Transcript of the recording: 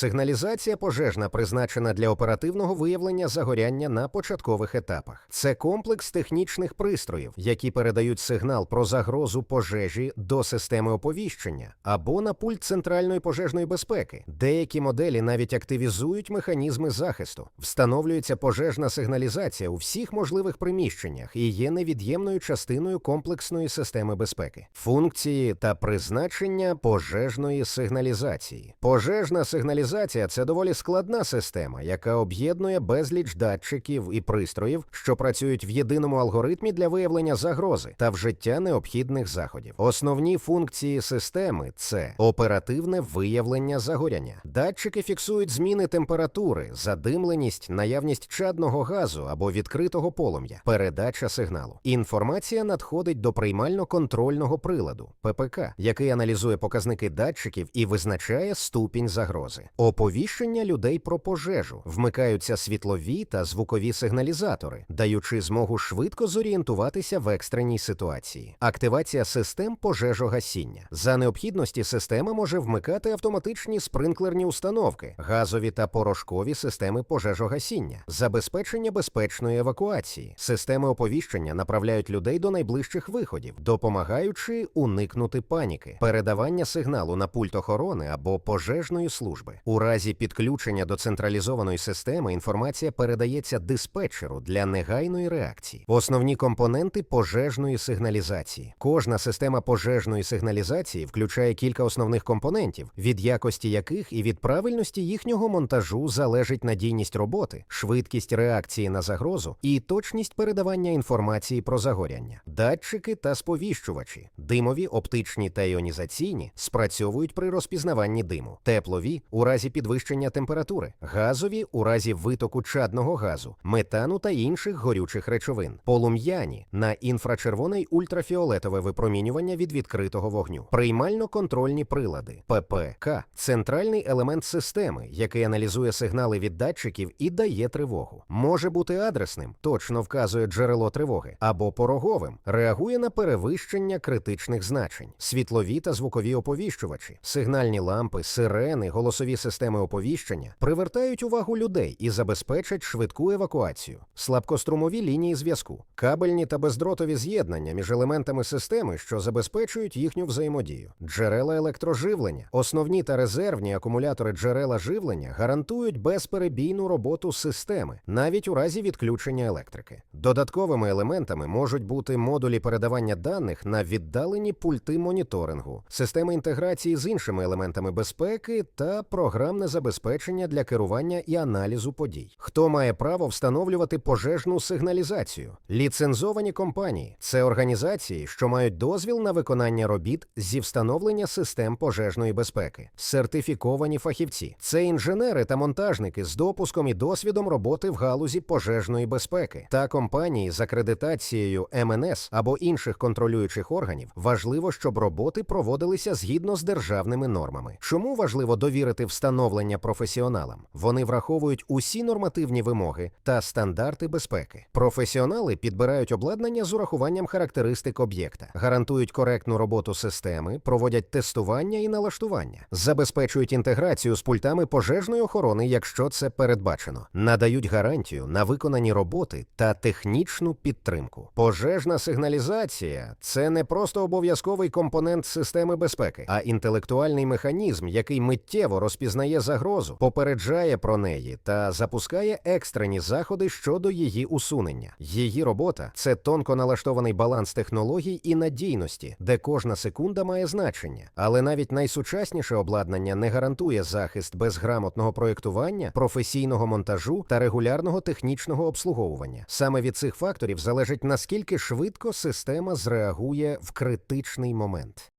Сигналізація пожежна призначена для оперативного виявлення загоряння на початкових етапах. Це комплекс технічних пристроїв, які передають сигнал про загрозу пожежі до системи оповіщення або на пульт центральної пожежної безпеки. Деякі моделі навіть активізують механізми захисту. Встановлюється пожежна сигналізація у всіх можливих приміщеннях і є невід'ємною частиною комплексної системи безпеки. Функції та призначення пожежної сигналізації. Пожежна сигналізація це доволі складна система, яка об'єднує безліч датчиків і пристроїв, що працюють в єдиному алгоритмі для виявлення загрози та вжиття необхідних заходів. Основні функції системи це оперативне виявлення загоряння. Датчики фіксують зміни температури, задимленість, наявність чадного газу або відкритого полум'я, передача сигналу. Інформація надходить до приймально-контрольного приладу ППК, який аналізує показники датчиків і визначає ступінь загрози. Оповіщення людей про пожежу вмикаються світлові та звукові сигналізатори, даючи змогу швидко зорієнтуватися в екстреній ситуації. Активація систем пожежогасіння. За необхідності система може вмикати автоматичні спринклерні установки, газові та порошкові системи пожежогасіння, забезпечення безпечної евакуації. Системи оповіщення направляють людей до найближчих виходів, допомагаючи уникнути паніки, передавання сигналу на пульт охорони або пожежної служби. У разі підключення до централізованої системи інформація передається диспетчеру для негайної реакції. Основні компоненти пожежної сигналізації. Кожна система пожежної сигналізації включає кілька основних компонентів, від якості яких і від правильності їхнього монтажу залежить надійність роботи, швидкість реакції на загрозу і точність передавання інформації про загоряння. Датчики та сповіщувачі, димові, оптичні та іонізаційні спрацьовують при розпізнаванні диму, теплові у разі підвищення температури, газові у разі витоку чадного газу, метану та інших горючих речовин, полум'яні на інфрачервоне й ультрафіолетове випромінювання від відкритого вогню, приймально-контрольні прилади, ППК, центральний елемент системи, який аналізує сигнали від датчиків і дає тривогу. Може бути адресним, точно вказує джерело тривоги, або пороговим, реагує на перевищення критичних значень, світлові та звукові оповіщувачі, сигнальні лампи, сирени, голосові системи оповіщення привертають увагу людей і забезпечать швидку евакуацію, слабкострумові лінії зв'язку, кабельні та бездротові з'єднання між елементами системи, що забезпечують їхню взаємодію, джерела електроживлення, основні та резервні акумулятори джерела живлення гарантують безперебійну роботу системи, навіть у разі відключення електрики. Додатковими елементами можуть бути модулі передавання даних на віддалені пульти моніторингу, системи інтеграції з іншими елементами безпеки та програмне забезпечення для керування і аналізу подій. Хто має право встановлювати пожежну сигналізацію? Ліцензовані компанії це організації, що мають дозвіл на виконання робіт зі встановлення систем пожежної безпеки, сертифіковані фахівці. Це інженери та монтажники з допуском і досвідом роботи в галузі пожежної безпеки та компанії з акредитацією МНС або інших контролюючих органів. Важливо, щоб роботи проводилися згідно з державними нормами. Чому важливо довірити встановлення професіоналам? Вони враховують усі нормативні вимоги та стандарти безпеки. Професіонали підбирають обладнання з урахуванням характеристик об'єкта, гарантують коректну роботу системи, проводять тестування і налаштування, забезпечують інтеграцію з пультами пожежної охорони, якщо це передбачено, надають гарантію на виконані роботи та технічну підтримку. Пожежна сигналізація це не просто обов'язковий компонент системи безпеки, а інтелектуальний механізм, який миттєво розпізнає загрозу, попереджає про неї та запускає екстрені заходи щодо її усунення. Її робота це тонко налаштований баланс технологій і надійності, де кожна секунда має значення. Але навіть найсучасніше обладнання не гарантує захист без грамотного проєктування, професійного монтажу та регулярного технічного обслуговування. Саме від цих факторів залежить наскільки швидко система зреагує в критичний момент.